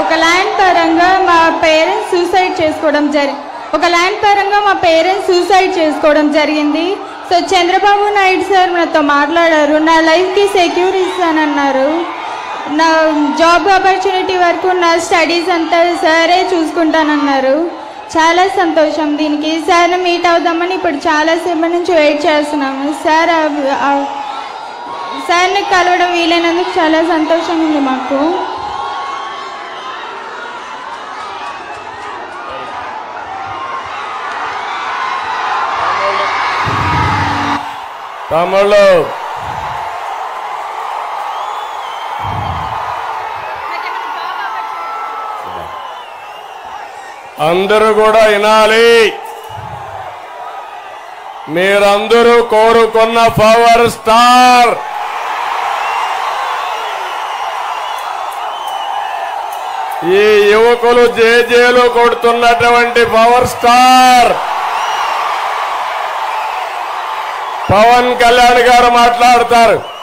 ఒక ల్యాండ్ పరంగా మా పేరెంట్స్ సూసైడ్ చేసుకోవడం జరి ఒక ల్యాండ్ పరంగా మా పేరెంట్స్ సూసైడ్ చేసుకోవడం జరిగింది. సో చంద్రబాబు నాయుడు సార్ నాతో మాట్లాడారు నా లైఫ్కి సెక్యూర్ ఇస్తానన్నారు నా జాబ్ ఆపర్చునిటీ వరకు నా స్టడీస్ అంతా సారే చూసుకుంటానన్నారు. చాలా సంతోషం దీనికి. సార్ని మీట్ అవుదామని ఇప్పుడు చాలాసేపు నుంచి వెయిట్ చేస్తున్నాము. సార్ సార్ని కలవడం వీలైనందుకు చాలా సంతోషం ఉంది మాకు. తమ్ముళ్ళు అందరూ కూడా వినాలి. మీరందరూ కోరుకున్న పవర్ స్టార్. ఈ యువకులు జేజేలు కొడుతున్నటువంటి పవర్ స్టార్. పవన్ కళ్యాణ్ గారు మాట్లాడతారు.